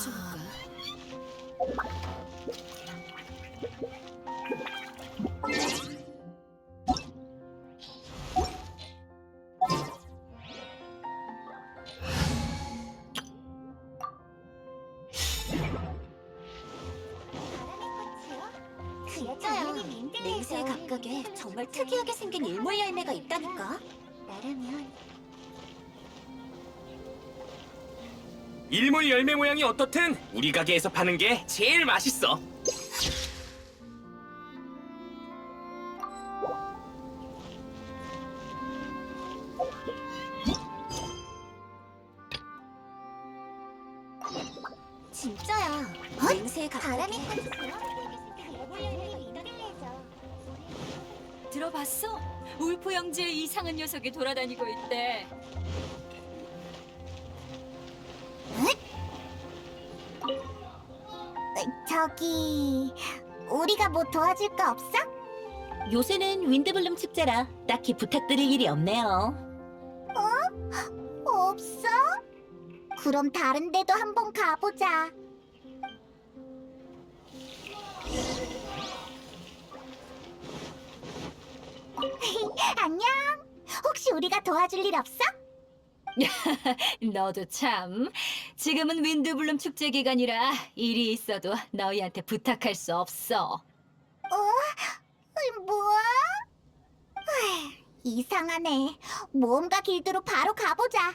찾아볼까? 일몰 열매 모양이 어떻든 우리 가게에서 파는 게 제일 맛있어. 진짜야. 냉세 각각에 들어봤어? 울프 형제의 이상한 녀석이 돌아다니고 있대. 저기 우리가 뭐 도와줄 거 없어? 요새는 윈드블룸 축제라 딱히 부탁드릴 일이 없네요. 없어? 그럼 다른 데도 한번 가보자. 안녕. 혹시 우리가 도와줄 일 없어? 너도 참. 지금은 윈드블룸 축제 기간이라 일이 있어도 너희한테 부탁할 수 없어. 어이, 뭐야? 에휴, 이상하네. 모험가 길드로 바로 가보자.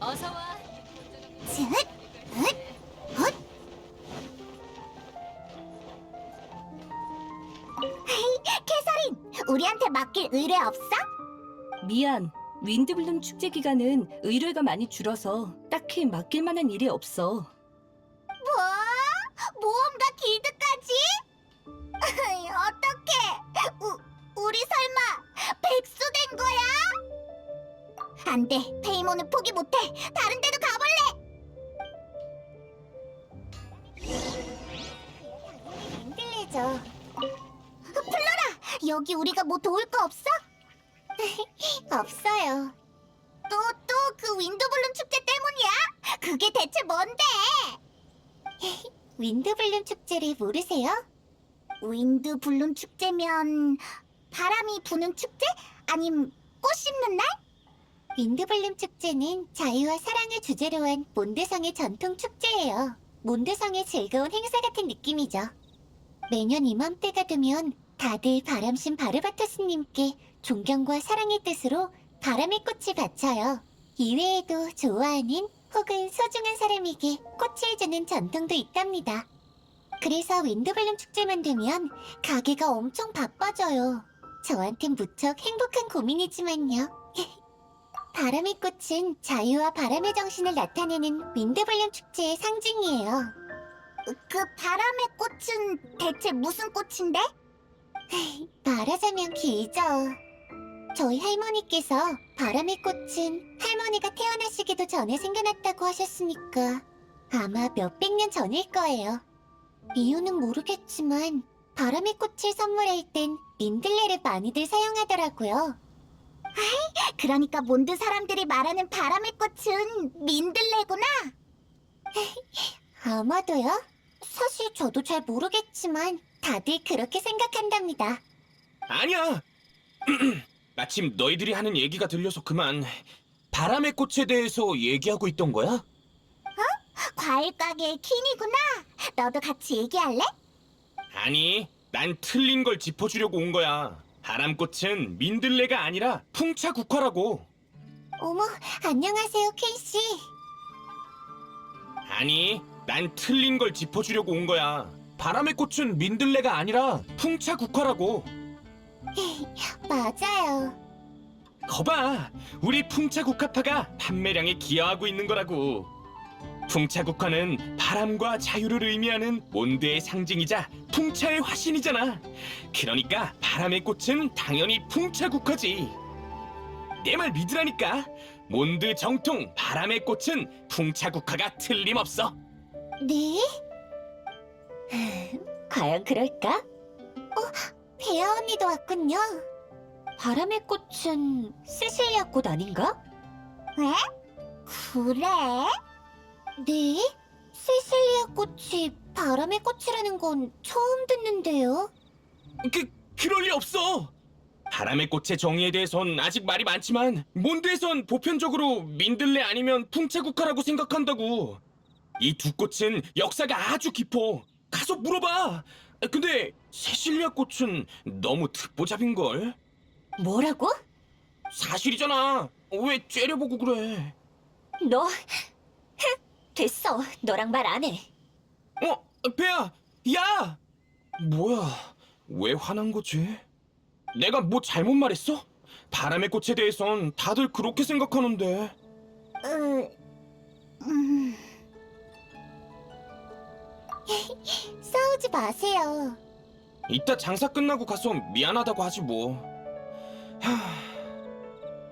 어서 와. 쯧, 쯧, 캐서린, 우리한테 맡길 의뢰 없어? 미안. 윈드블룸 축제 기간은 의뢰가 많이 줄어서 딱히 맡길 만한 일이 없어. 뭐? 모험가 길드까지? 어떡해? 우, 우리 설마 백수 된 거야? 안 돼, 페이몬은 포기 못해. 다른 데도 가볼래. 여기 우리가 뭐 도울 거 없어? 없어요. 또 또 그 윈드블룸 축제 때문이야? 그게 대체 뭔데? 윈드블룸 축제를 모르세요? 윈드블룸 축제면 바람이 부는 축제? 아님 꽃 심는 날? 윈드블룸 축제는 자유와 사랑을 주제로 한 몬드성의 전통 축제예요. 몬드성의 즐거운 행사 같은 느낌이죠. 매년 이맘때가 되면 다들 바람신 바르바토스님께 존경과 사랑의 뜻으로 바람의 꽃을 바쳐요. 이외에도 좋아하는 혹은 소중한 사람에게 꽃을 주는 전통도 있답니다. 그래서 윈드블룸 축제만 되면 가게가 엄청 바빠져요. 저한텐 무척 행복한 고민이지만요. 바람의 꽃은 자유와 바람의 정신을 나타내는 윈드블룸 축제의 상징이에요. 그 바람의 꽃은 대체 무슨 꽃인데? 말하자면 길죠. 저희 할머니께서 바람의 꽃은 할머니가 태어나시기도 전에 생겨났다고 하셨으니까 아마 몇백 년 전일 거예요. 이유는 모르겠지만 바람의 꽃을 선물할 땐 민들레를 많이들 사용하더라고요. 그러니까 몬드 사람들이 말하는 바람의 꽃은 민들레구나. 아마도요. 사실 저도 잘 모르겠지만 다들 그렇게 생각한답니다. 아니야. 마침 너희들이 하는 얘기가 들려서 그만. 바람의 꽃에 대해서 얘기하고 있던 거야? 과일 가게의 퀸이구나. 너도 같이 얘기할래? 아니, 난 틀린 걸 짚어주려고 온 거야. 바람꽃은 민들레가 아니라 풍차국화라고. 어머, 안녕하세요, 퀸 씨. 아니, 난 틀린 걸 짚어주려고 온 거야. 바람의 꽃은 민들레가 아니라 풍차국화라고. 맞아요. 거봐, 우리 풍차국화파가 판매량에 기여하고 있는 거라고. 풍차국화는 바람과 자유를 의미하는 몬드의 상징이자 풍차의 화신이잖아. 그러니까 바람의 꽃은 당연히 풍차국화지. 내 말 믿으라니까. 몬드 정통 바람의 꽃은 풍차국화가 틀림없어. 네? 과연 그럴까? 배아 언니도 왔군요. 바람의 꽃은 세실리아 꽃 아닌가? 왜? 그래? 네? 세실리아 꽃이 바람의 꽃이라는 건 처음 듣는데요. 그 그럴 리 없어. 바람의 꽃의 정의에 대해선 아직 말이 많지만 몬드에선 보편적으로 민들레 아니면 풍채국화라고 생각한다고. 이 두 꽃은 역사가 아주 깊어. 가서 물어봐. 근데 세실리아 꽃은 너무 듣보잡인 걸. 뭐라고? 사실이잖아. 왜 째려보고 그래? 너 됐어. 너랑 말 안 해. 어, 배야, 야! 뭐야? 왜 화난 거지? 내가 뭐 잘못 말했어? 바람의 꽃에 대해선 다들 그렇게 생각하는데. 으, 음. 싸우지 마세요. 이따 장사 끝나고 가서 미안하다고 하지 뭐. 하...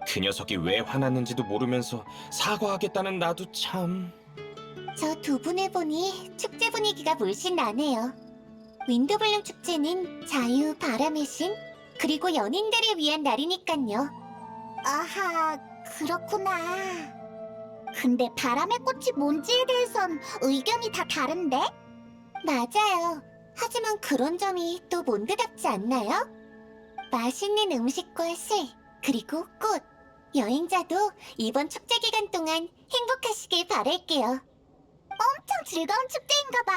그 녀석이 왜 화났는지도 모르면서 사과하겠다는 나도 참. 저 두 분을 보니 축제 분위기가 물씬 나네요. 윈드블룸 축제는 자유, 바람의 신, 그리고 연인들을 위한 날이니깐요. 아하, 그렇구나. 근데 바람의 꽃이 뭔지에 대해선 의견이 다 다른데? 맞아요. 하지만 그런 점이 또 몬드답지 않나요? 맛있는 음식과 술, 그리고 꽃. 여행자도 이번 축제 기간 동안 행복하시길 바랄게요. 엄청 즐거운 축제인가 봐.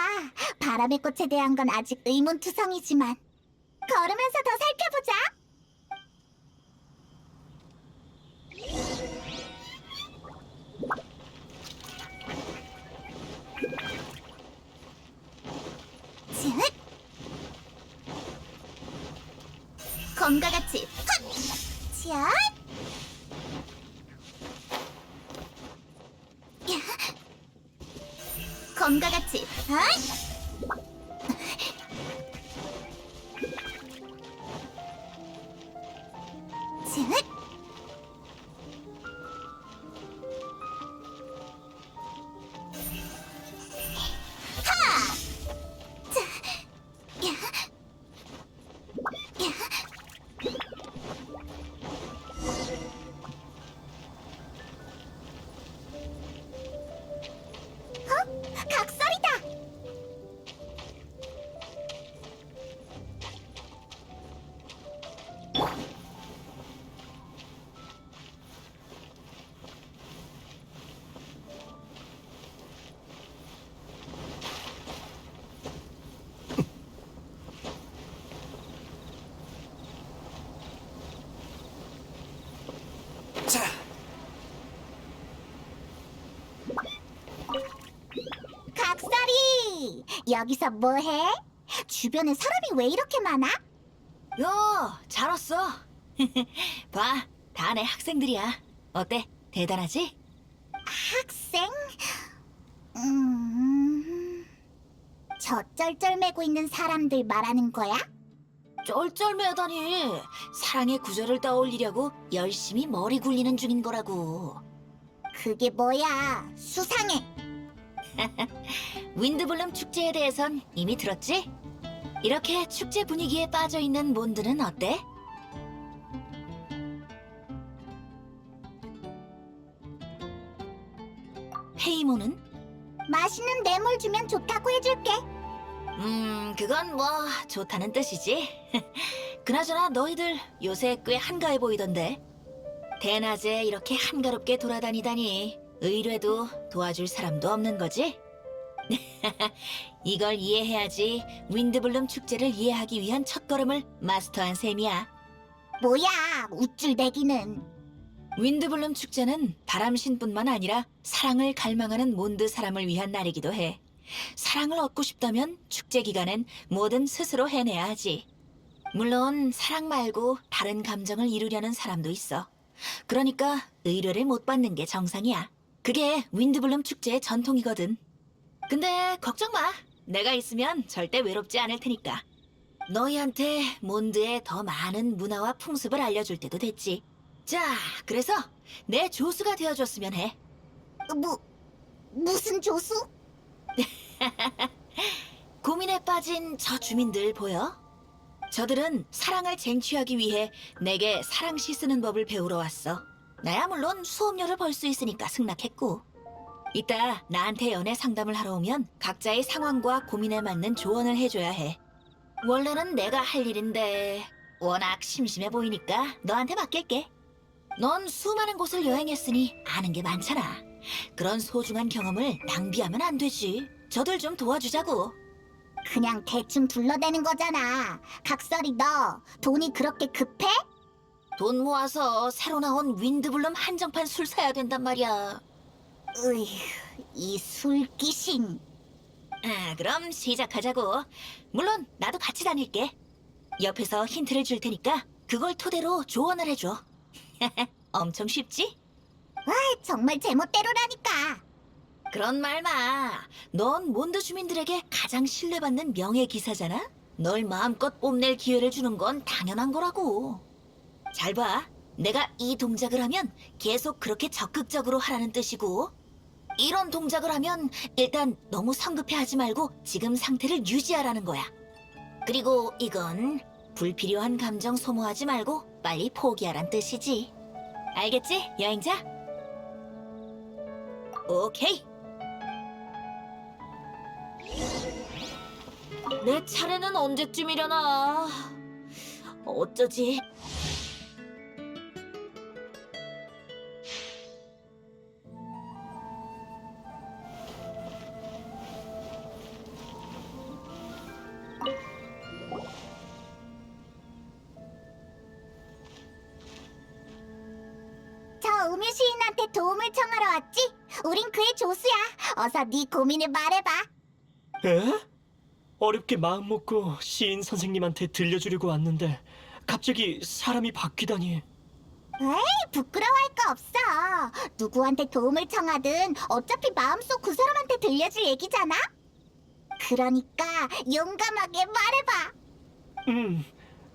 바람의 꽃에 대한 건 아직 의문투성이지만 걸으면서 더 살펴보자. 쯧! 검과 같이 헛! 쯧! 야! 검과 같이 헛! 여기서 뭐해? 주변에 사람이 왜 이렇게 많아? 야, 잘 왔어. 봐, 다 내 학생들이야. 어때? 대단하지? 학생? 음... 저 쩔쩔매고 있는 사람들 말하는 거야? 쩔쩔매다니. 사랑의 구절을 떠올리려고 열심히 머리 굴리는 중인 거라고. 그게 뭐야? 수상해. 윈드블룸 축제에 대해선 이미 들었지? 이렇게 축제 분위기에 빠져 있는 몬드는 어때? 헤이모는? 맛있는 뇌물 주면 좋다고 해줄게. 음, 그건 뭐 좋다는 뜻이지. 그나저나 너희들 요새 꽤 한가해 보이던데. 대낮에 이렇게 한가롭게 돌아다니다니 의뢰도 도와줄 사람도 없는 거지? 이걸 이해해야지 윈드블룸 축제를 이해하기 위한 첫걸음을 마스터한 셈이야. 뭐야, 우쭐 대기는. 윈드블룸 축제는 바람신뿐만 아니라 사랑을 갈망하는 몬드 사람을 위한 날이기도 해. 사랑을 얻고 싶다면 축제 기간엔 뭐든 스스로 해내야 하지. 물론 사랑 말고 다른 감정을 이루려는 사람도 있어. 그러니까 의뢰를 못 받는 게 정상이야. 그게 윈드블룸 축제의 전통이거든. 근데 걱정 마. 내가 있으면 절대 외롭지 않을 테니까. 너희한테 몬드의 더 많은 문화와 풍습을 알려줄 때도 됐지. 자, 그래서 내 조수가 되어줬으면 해. 뭐, 무슨 조수? 고민에 빠진 저 주민들 보여? 저들은 사랑을 쟁취하기 위해 내게 사랑시 쓰는 법을 배우러 왔어. 나야 물론 수업료를 벌 수 있으니까 승낙했고. 이따 나한테 연애 상담을 하러 오면 각자의 상황과 고민에 맞는 조언을 해줘야 해. 원래는 내가 할 일인데 워낙 심심해 보이니까 너한테 맡길게. 넌 수많은 곳을 여행했으니 아는 게 많잖아. 그런 소중한 경험을 낭비하면 안 되지. 저들 좀 도와주자고. 그냥 대충 둘러대는 거잖아. 각설이 너 돈이 그렇게 급해? 돈 모아서 새로 나온 윈드블룸 한정판 술 사야 된단 말이야. 으이, 이 술귀신. 아, 그럼 시작하자고. 물론 나도 같이 다닐게. 옆에서 힌트를 줄 테니까 그걸 토대로 조언을 해줘. 엄청 쉽지? 정말 제멋대로라니까. 그런 말 마. 넌 몬드 주민들에게 가장 신뢰받는 명예 기사잖아. 널 마음껏 뽐낼 기회를 주는 건 당연한 거라고. 잘 봐. 내가 이 동작을 하면 계속 그렇게 적극적으로 하라는 뜻이고, 이런 동작을 하면 일단 너무 성급해 하지 말고 지금 상태를 유지하라는 거야. 그리고 이건 불필요한 감정 소모하지 말고 빨리 포기하란 뜻이지. 알겠지, 여행자? 오케이. 내 차례는 언제쯤이려나? 어쩌지? 청하러 왔지? 우린 그의 조수야. 어서 네 고민을 말해봐. 에? 어렵게 마음 먹고 시인 선생님한테 들려주려고 왔는데 갑자기 사람이 바뀌다니. 부끄러워할 거 없어. 누구한테 도움을 청하든 어차피 마음속 그 사람한테 들려줄 얘기잖아. 그러니까 용감하게 말해봐. 음,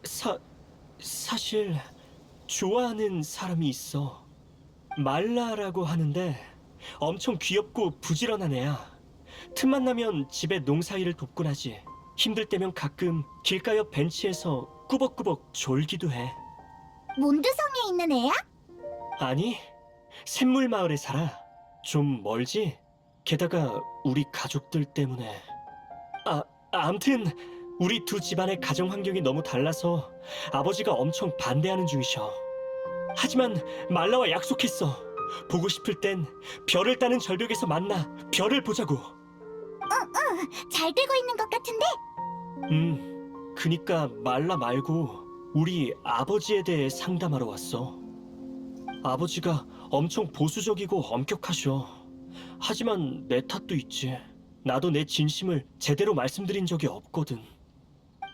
사 사실 좋아하는 사람이 있어. 말라라고 하는데 엄청 귀엽고 부지런한 애야. 틈만 나면 집에 농사일을 돕곤 하지. 힘들 때면 가끔 길가 옆 벤치에서 꾸벅꾸벅 졸기도 해. 몬드성에 있는 애야? 아니, 샘물 마을에 살아. 좀 멀지? 게다가 우리 가족들 때문에. 아, 암튼 우리 두 집안의 가정 환경이 너무 달라서 아버지가 엄청 반대하는 중이셔. 하지만 말라와 약속했어. 보고 싶을 땐 별을 따는 절벽에서 만나 별을 보자고. 잘 되고 있는 것 같은데? 음, 그니까 말라 말고 우리 아버지에 대해 상담하러 왔어. 아버지가 엄청 보수적이고 엄격하셔. 하지만 내 탓도 있지. 나도 내 진심을 제대로 말씀드린 적이 없거든.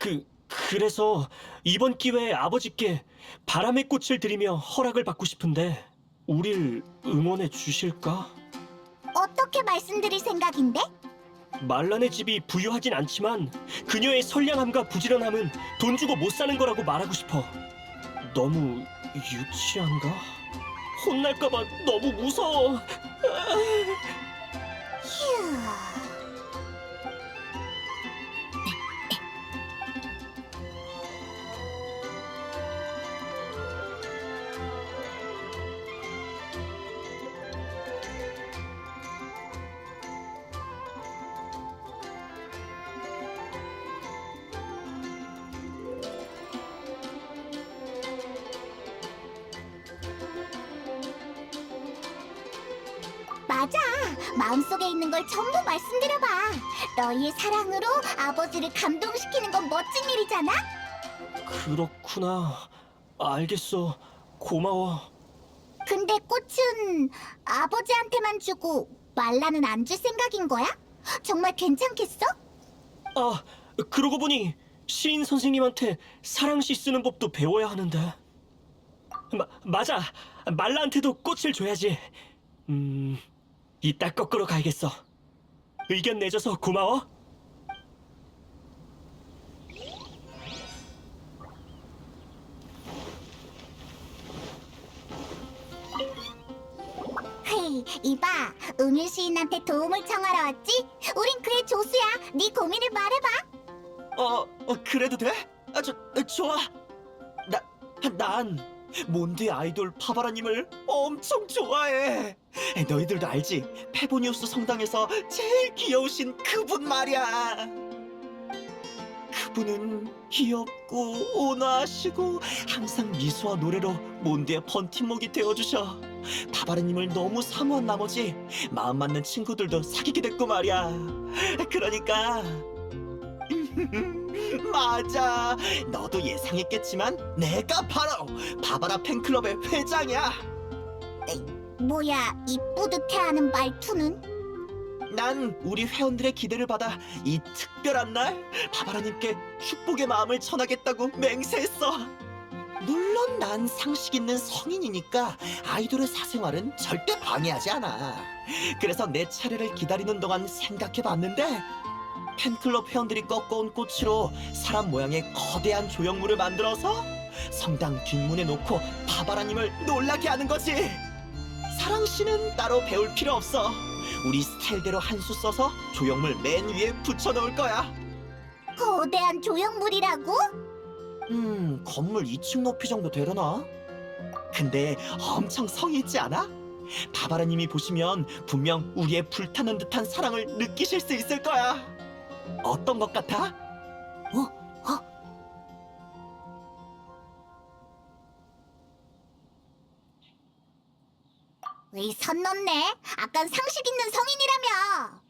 그, 그래서 이번 기회에 아버지께 바람의 꽃을 드리며 허락을 받고 싶은데, 우릴 응원해 주실까? 어떻게 말씀드릴 생각인데? 말란의 집이 부유하진 않지만 그녀의 선량함과 부지런함은 돈 주고 못 사는 거라고 말하고 싶어. 너무 유치한가? 혼날까봐 너무 무서워. 휴. 사랑으로 아버지를 감동시키는 건 멋진 일이잖아? 그렇구나. 알겠어. 고마워. 근데 꽃은 아버지한테만 주고 말라는 안 줄 생각인 거야? 정말 괜찮겠어? 아, 그러고 보니 시인 선생님한테 사랑시 쓰는 법도 배워야 하는데. 마, 맞아. 말라한테도 꽃을 줘야지. 음, 이따 거꾸로 가야겠어. 의견 내줘서 고마워. 이, 이봐. 음유 시인한테 도움을 청하러 왔지? 우린 그의 조수야. 네 고민을 말해봐. 어, 어, 그래도 돼? 아, 저, 어, 좋아. 나, 난 몬드의 아이돌 파바라님을 엄청 좋아해. 너희들도 알지? 페보니우스 성당에서 제일 귀여우신 그분 말이야. 그분은 귀엽고 온화하시고 항상 미소와 노래로 몬드의 번팀목이 되어주셔. 파바라님을 너무 사모한 나머지 마음 맞는 친구들도 사귀게 됐고 말이야. 그러니까 맞아. 너도 예상했겠지만 내가 바로 바바라 팬클럽의 회장이야. 뭐야, 이 뿌듯해하는 말투는? 난 우리 회원들의 기대를 받아 이 특별한 날 바바라님께 축복의 마음을 전하겠다고 맹세했어. 물론 난 상식 있는 성인이니까 아이돌의 사생활은 절대 방해하지 않아. 그래서 내 차례를 기다리는 동안 생각해 봤는데 팬클럽 회원들이 꺾어온 꽃으로 사람 모양의 거대한 조형물을 만들어서 성당 뒷문에 놓고 바바라님을 놀라게 하는 거지. 사랑 씨는 따로 배울 필요 없어. 우리 스타일대로 한 수 써서 조형물 맨 위에 붙여놓을 거야. 거대한 조형물이라고? 음, 건물 2층 높이 정도 되려나? 근데 엄청 성의 있지 않아? 바바라님이 보시면 분명 우리의 불타는 듯한 사랑을 느끼실 수 있을 거야. 어떤 것 같아? 의, 선 넘네. 아깐 상식 있는 성인이라며.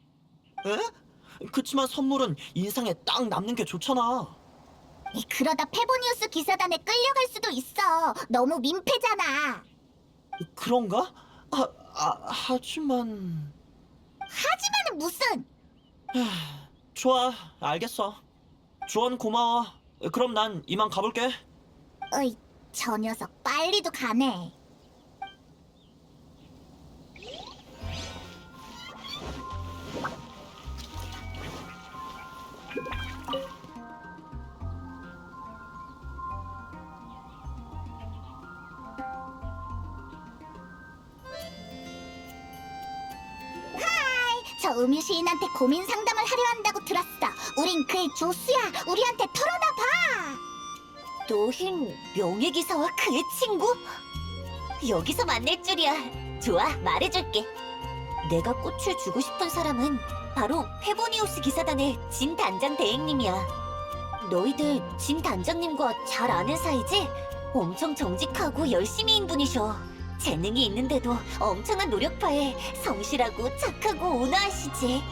에? 그치만 선물은 인상에 딱 남는 게 좋잖아. 이, 그러다 페보니우스 기사단에 끌려갈 수도 있어. 너무 민폐잖아. 그런가? 아, 아 하지만... 하지만은 무슨? 좋아, 알겠어. 조언 고마워. 그럼 난 이만 가볼게. 어이, 저 녀석 빨리도 가네. 음유 시인한테 고민 상담을 하려 한다고 들었어. 우린 그의 조수야. 우리한테 털어놔 봐. 노흰 명예기사와 그의 친구? 여기서 만날 줄이야. 좋아, 말해줄게. 내가 꽃을 주고 싶은 사람은 바로 페보니우스 기사단의 진 단장 대행님이야. 너희들 진 단장님과 잘 아는 사이지? 엄청 정직하고 열심히인 분이셔. 재능이 있는데도 엄청난 노력파에 성실하고 착하고 온화하시지.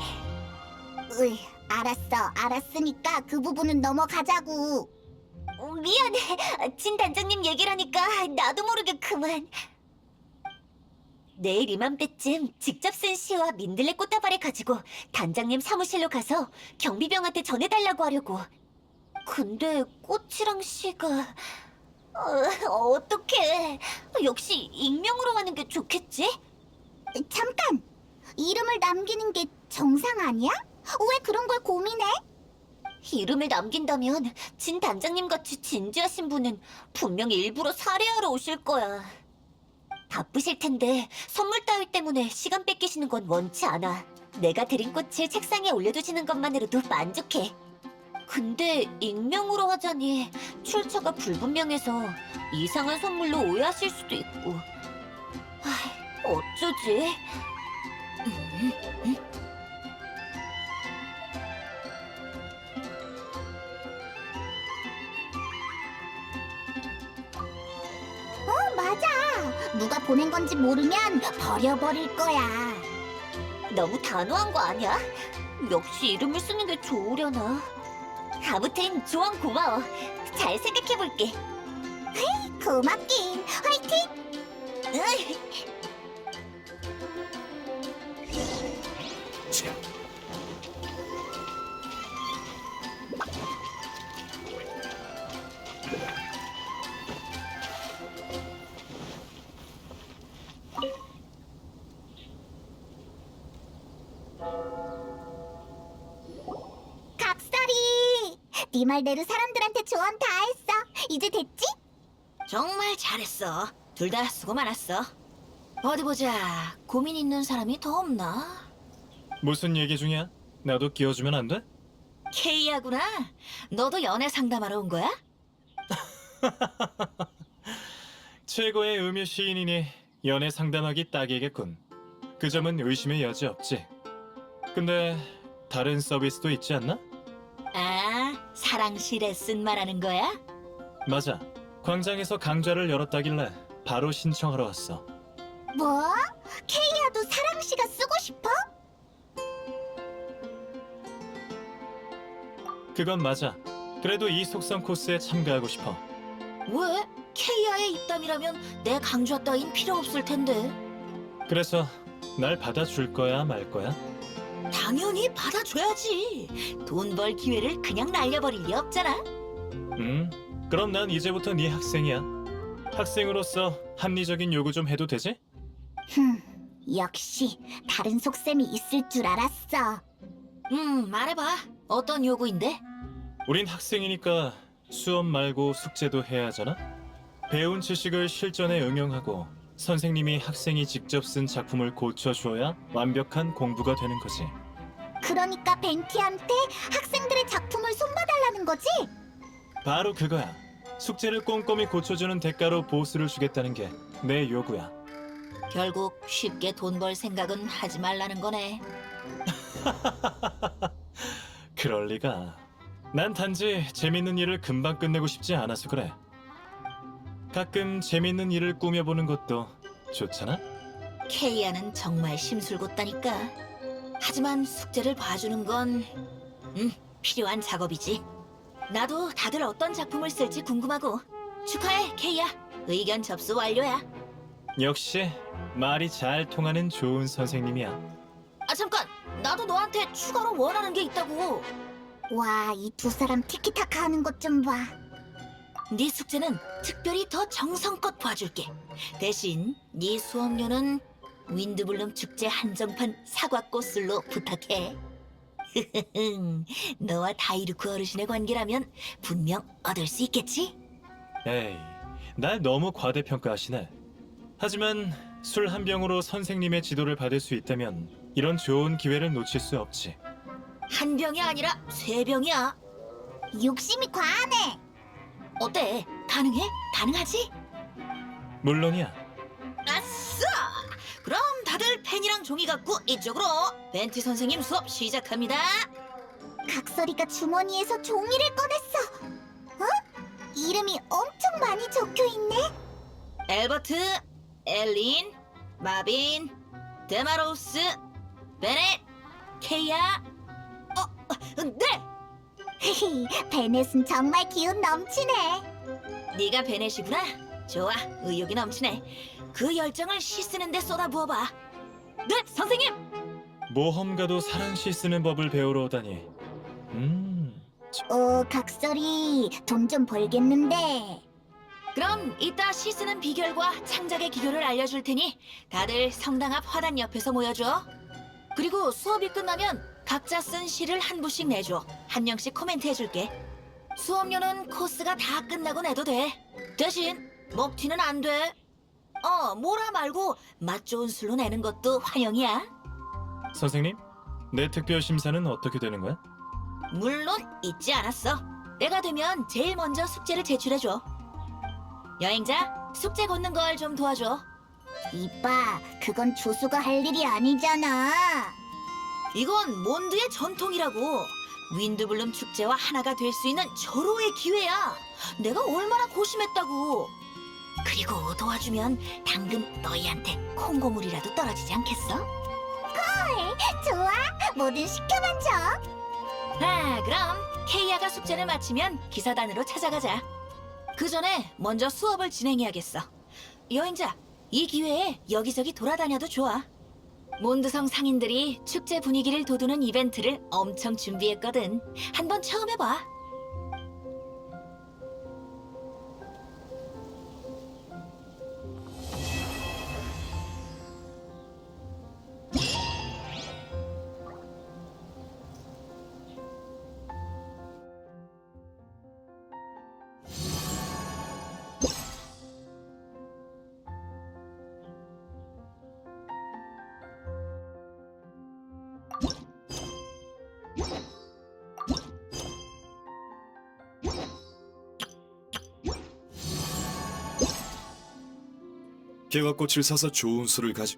으이, 알았어. 알았으니까 그 부분은 넘어가자고. 어, 미안해. 진 단장님 얘기라니까 나도 모르게 그만. 내일 이맘때쯤 직접 쓴 시와 민들레 꽃다발을 가지고 단장님 사무실로 가서 경비병한테 전해달라고 하려고. 근데 꽃이랑 시가... 어, 어떡해. 역시 익명으로 하는 게 좋겠지? 잠깐! 이름을 남기는 게 정상 아니야? 왜 그런 걸 고민해? 이름을 남긴다면 진 단장님 같이 진지하신 분은 분명 일부러 살해하러 오실 거야. 바쁘실 텐데 선물 따위 때문에 시간 뺏기시는 건 원치 않아. 내가 드린 꽃을 책상에 올려두시는 것만으로도 만족해. 근데 익명으로 하자니 출처가 불분명해서 이상한 선물로 오해하실 수도 있고. 아, 어쩌지? 어, 맞아. 누가 보낸 건지 모르면 버려버릴 거야. 너무 단호한 거 아니야? 역시 이름을 쓰는 게 좋으려나? 아무튼 조언 고마워. 잘 생각해볼게. 고맙긴. 화이팅! 각설이! 네 말대로 사람들한테 조언 다 했어. 이제 됐지? 정말 잘했어. 둘 다 수고 많았어. 어디 보자. 고민 있는 사람이 더 없나? 무슨 얘기 중이야? 나도 끼워주면 안 돼? 케이야구나. 너도 연애 상담하러 온 거야? 최고의 음유 시인이니 연애 상담하기 딱이겠군. 그 점은 의심의 여지 없지. 근데 다른 서비스도 있지 않나? 아, 사랑시 레슨 말하는 거야? 맞아. 광장에서 강좌를 열었다길래 바로 신청하러 왔어. 뭐? 케이아도 사랑씨가 쓰고 싶어? 그건 맞아. 그래도 이 속성 코스에 참가하고 싶어. 왜? 케이아의 입담이라면 내 강좌 따윈 필요 없을 텐데. 그래서 날 받아줄 거야 말 거야? 당연히 받아줘야지. 돈 벌 기회를 그냥 날려버릴 리 없잖아. 음. 그럼 난 이제부터 네 학생이야. 학생으로서 합리적인 요구 좀 해도 되지? 흠, 역시 다른 속셈이 있을 줄 알았어. 음, 말해봐. 어떤 요구인데? 우린 학생이니까 수업 말고 숙제도 해야 하잖아? 배운 지식을 실전에 응용하고 선생님이 학생이 직접 쓴 작품을 고쳐주어야 완벽한 공부가 되는 거지. 그러니까 벤티한테 학생들의 작품을 손봐달라는 거지? 바로 그거야. 숙제를 꼼꼼히 고쳐주는 대가로 보수를 주겠다는 게 내 요구야. 결국 쉽게 돈 벌 생각은 하지 말라는 거네. 그럴 리가. 난 단지 재밌는 일을 금방 끝내고 싶지 않아서 그래. 가끔 재밌는 일을 꾸며보는 것도 좋잖아? 케이아는 정말 심술궂다니까. 하지만 숙제를 봐주는 건, 음, 필요한 작업이지. 나도 다들 어떤 작품을 쓸지 궁금하고. 축하해, 케이아. 의견 접수 완료야. 역시 말이 잘 통하는 좋은 선생님이야. 아, 잠깐! 나도 너한테 추가로 원하는 게 있다고. 와, 이 두 사람 티키타카 하는 것 좀 봐. 네 숙제는 특별히 더 정성껏 봐줄게. 대신 네 수업료는 윈드블룸 축제 한정판 사과꽃술로 부탁해. 너와 다이루크 어르신의 관계라면 분명 얻을 수 있겠지? 에이, 날 너무 과대평가하시네. 하지만 술 한 병으로 선생님의 지도를 받을 수 있다면 이런 좋은 기회를 놓칠 수 없지. 한 병이 아니라 세 병이야. 욕심이 과하네. 어때? 가능해? 가능하지? 물론이야. 아싸! 그럼 다들 펜이랑 종이 갖고 이쪽으로 벤티 선생님 수업 시작합니다. 각설이가 주머니에서 종이를 꺼냈어. 어? 이름이 엄청 많이 적혀 있네. 엘버트, 엘린, 마빈, 데마로스, 베넷, 케이아. 어, 어, 네. 헤헤, 베넷은 정말 기운 넘치네. 네가 베넷이구나. 좋아, 의욕이 넘치네. 그 열정을 시 쓰는데 쏟아부어봐. 네, 선생님. 모험가도 사랑 시 쓰는 법을 배우러 오다니. 음, 어, 각설이 돈 좀 벌겠는데. 그럼 이따 시 쓰는 비결과 창작의 기교를 알려줄 테니 다들 성당 앞 화단 옆에서 모여줘. 그리고 수업이 끝나면 각자 쓴 시를 한 부씩 내줘. 한 명씩 코멘트 해줄게. 수업료는 코스가 다 끝나고 내도 돼. 대신 먹튀는 안 돼. 어, 뭐라 말고 맛 좋은 술로 내는 것도 환영이야. 선생님, 내 특별 심사는 어떻게 되는 거야? 물론 잊지 않았어. 때가 되면 제일 먼저 숙제를 제출해줘. 여행자, 숙제 걷는 걸 좀 도와줘. 이봐, 그건 조수가 할 일이 아니잖아. 이건 몬드의 전통이라고. 윈드블룸 축제와 하나가 될 수 있는 절호의 기회야. 내가 얼마나 고심했다고. 그리고 도와주면 당근 너희한테 콩고물이라도 떨어지지 않겠어? 좋아, 뭐든 시켜만 줘. 아, 그럼 케이아가 숙제를 마치면 기사단으로 찾아가자. 그 전에 먼저 수업을 진행해야겠어. 여행자, 이 기회에 여기저기 돌아다녀도 좋아. 몬드성 상인들이 축제 분위기를 돋우는 이벤트를 엄청 준비했거든. 한번 처음 해봐. 개화꽃을 사서 좋은 수를 가지